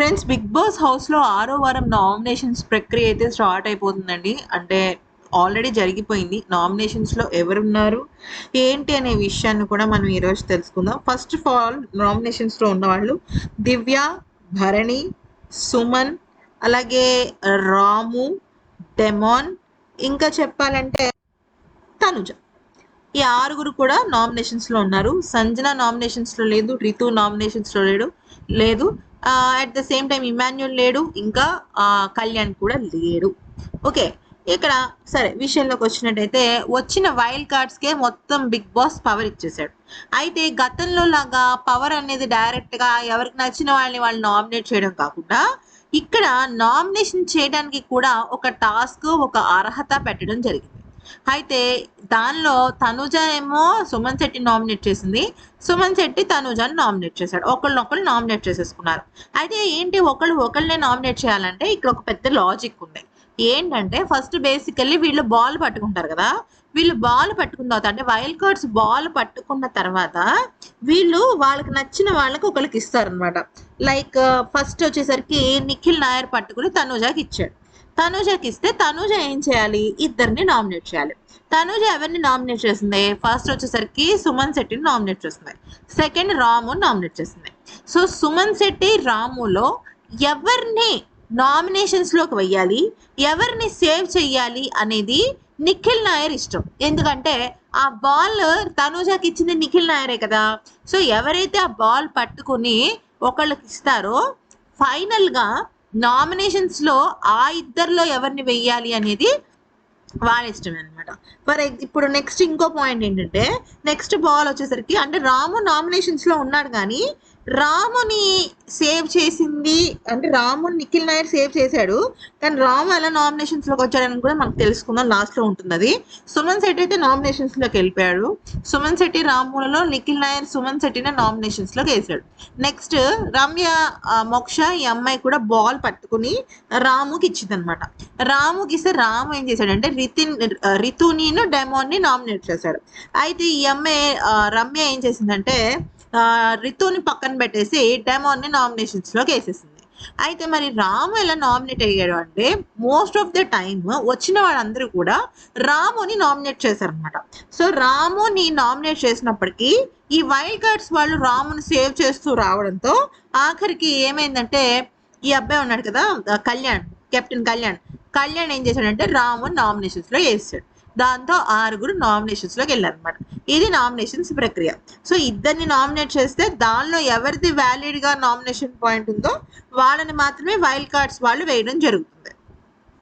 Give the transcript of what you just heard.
Friends big boss హౌస్లో ఆరో వారం నామినేషన్స్ ప్రక్రియ అయితే స్టార్ట్ అయిపోతుందండి. అంటే ఆల్రెడీ జరిగిపోయింది. నామినేషన్స్లో ఎవరున్నారు ఏంటి అనే విషయాన్ని కూడా మనం ఈరోజు తెలుసుకుందాం. ఫస్ట్ ఆఫ్ ఆల్ నామినేషన్స్లో ఉన్నవాళ్ళు దివ్య భరణి సుమన్ అలాగే రాము డెమాన్ ఇంకా చెప్పాలంటే తనుజ. ఈ ఆరుగురు కూడా నామినేషన్స్లో ఉన్నారు. సంజన నామినేషన్స్లో లేదు రితు నామినేషన్స్లో లేడు లేదు. At the same time Emmanuel లేడు ఇంకా కళ్యాణ్ కూడా లేడు. ఓకే ఇక్కడ సరే విషయంలోకి వచ్చినట్టయితే వచ్చిన వైల్డ్ కార్డ్స్కే మొత్తం బిగ్ బాస్ పవర్ ఇచ్చేసాడు అయితే గతంలో లాగా పవర్ అనేది డైరెక్ట్గా ఎవరికి నచ్చిన వాళ్ళని వాళ్ళు నామినేట్ చేయడం కాకుండా ఇక్కడ నామినేషన్ చేయడానికి కూడా ఒక టాస్క్ ఒక అర్హత పెట్టడం జరిగింది. అయితే దానిలో తనుజ ఏమో సుమన్ శెట్టి నామినేట్ చేసింది. సుమన్ శెట్టి తనుజాని నామినేట్ చేశాడు. ఒకళ్ళనొకళ్ళు నామినేట్ చేసేసుకున్నారు. అయితే ఏంటి ఒకళ్ళు ఒకళ్ళనే నామినేట్ చేయాలంటే ఇక్కడ ఒక పెద్ద లాజిక్ ఉంది. ఏంటంటే ఫస్ట్ బేసికల్లీ వీళ్ళు బాల్ పట్టుకుంటారు కదా. వీళ్ళు బాల్ పట్టుకున్న తర్వాత అంటే వైల్డ్ కార్డ్స్ బాల్ పట్టుకున్న తర్వాత వీళ్ళు వాళ్ళకి నచ్చిన వాళ్ళకి ఒకరికి ఇస్తారనమాట లైక్ ఫస్ట్ uh, వచ్చేసరికి నిఖిల్ నాయర్ పట్టుకుని తనుజాకి ఇచ్చాడు. తనుజకి ఇస్తే తనుజ ఏం చేయాలి? ఇద్దరిని నామినేట్ చేయాలి. తనుజ ఎవరిని నామినేట్ చేసింది ఫస్ట్ వచ్చేసరికి సుమన్ శెట్టిని నామినేట్ చేసింది సెకండ్ రాము నామినేట్ చేసింది సో సుమన్ శెట్టి రాములో ఎవరిని నామినేషన్స్లోకి వెయ్యాలి? ఎవరిని సేవ్ చెయ్యాలి అనేది నిఖిల్ నాయర్ ఇష్టం. ఎందుకంటే ఆ బాల్ తనుజాకి ఇచ్చింది నిఖిల్ నాయరే కదా. సో ఎవరైతే ఆ బాల్ పట్టుకుని ఒకళ్ళకి ఇస్తారో ఫైనల్గా గా నామినేషన్స్లో ఆ ఇద్దరిలో ఎవరిని వెయ్యాలి అనేది వాళ్ళ ఇష్టమే అనమాట ఫర్ ఇప్పుడు నెక్స్ట్ ఇంకో పాయింట్ ఏంటంటే నెక్స్ట్ బాల్ వచ్చేసరికి అంటే రాము నామినేషన్స్లో ఉన్నాడు కానీ రాముని సేవ్ చేసింది అంటే రాముని నిఖిల్ నాయర్ సేవ్ చేశాడు. కానీ రాము ఎలా నామినేషన్స్లోకి వచ్చాడని కూడా మనకు తెలుసుకుందాం. లాస్ట్లో ఉంటుంది అది. సుమన్ శెట్టి అయితే నామినేషన్స్లోకి వెళ్ళిపోయాడు. సుమన్ శెట్టి రాములలో నిఖిల్ నాయర్ సుమన్ శెట్టిని నామినేషన్స్లోకి వేసాడు నెక్స్ట్ రమ్య మోక్ష ఈ అమ్మాయి కూడా బాల్ పట్టుకుని రాముకి ఇచ్చింది అనమాట రాముకి ఇస్తే రాము ఏం చేశాడంటే రితిన్ రితుని రితునిను డెమోన్ని నామినేట్ చేశాడు. అయితే ఈ అమ్మాయి రమ్య ఏం చేసిందంటే రితుని పక్కన పెట్టేసి డెమోన్ని నామినేషన్స్లోకి వేసేసింది. అయితే మరి రాము ఎలా నామినేట్ అయ్యాడు అంటే మోస్ట్ ఆఫ్ ద టైమ్ వచ్చిన వాళ్ళందరూ కూడా రాముని నామినేట్ చేశారనమాట సో రాముని నామినేట్ చేసినప్పటికీ ఈ వైల్డ్ కార్డ్స్ వాళ్ళు రాముని సేవ్ చేస్తూ రావడంతో ఆఖరికి ఏమైందంటే ఈ అబ్బాయి ఉన్నాడు కదా కళ్యాణ్ కెప్టెన్ కళ్యాణ్. కళ్యాణ్ ఏం చేశాడంటే రాము నామినేషన్స్లో వేసాడు. దాంతో ఆరుగురు నామినేషన్స్లోకి వెళ్ళారనమాట ఇది నామినేషన్స్ ప్రక్రియ. సో ఇద్దరిని నామినేట్ చేస్తే దానిలో ఎవరిది వ్యాలిడ్గా నామినేషన్ పాయింట్ ఉందో వాళ్ళని మాత్రమే వైల్డ్ కార్డ్స్ వాళ్ళు వేయడం జరుగుతుంది.